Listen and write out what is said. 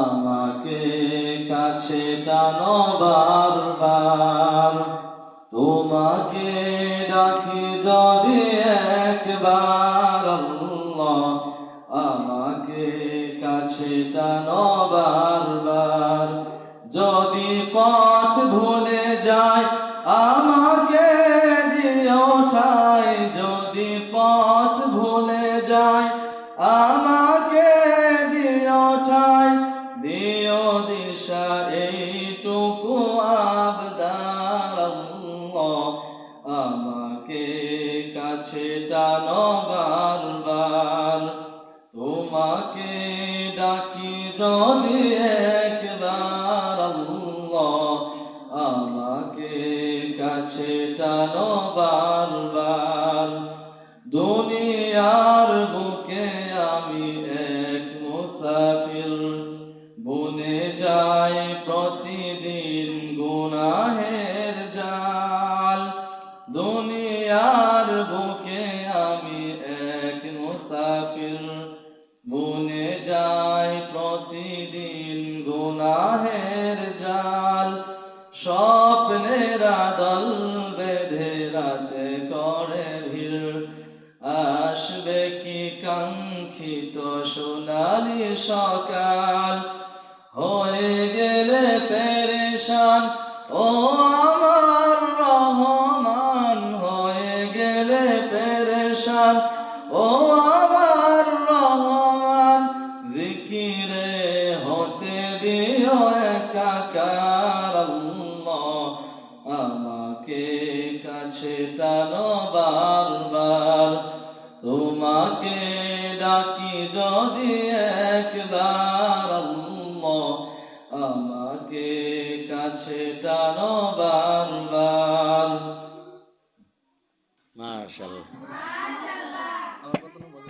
আমাকে কাছে টানো বারবার। তোমাকে ডাকি যদি একবার আমাকে কাছে টানো বারবার। যদি পথ ভুলে যায়, আমাকে দিও ঠাই যদি পথ ভুলে যায় আমাকে এইটুকু আবদার আমাকে কাছে টানো বারবার তোমাকে ডাকি যদি একবার আমাকে কাছে টানো বারবার দুনিয়ার বুকে আমি যাই প্রতিদিন গুনাহের জাল। দুনিয়ার বুকে আমি এক মুসাফির। বনে যাই প্রতিদিন গুনাহের জাল। স্বপ্নের দল বেঁধে রাতে করে ভিড়। আসবে কি কাঙ্ক্ষিত সোনালি সকাল? পেরেশান। ও আমার রহমান, জিকিরে হতে দিও একাকার আমাকে কাছে টানো বারবার। তোমাকে ডাকি যদি একবার আমাকে কাছে টানো বারবার। মাশাআল্লাহ। আমার কত নম্বর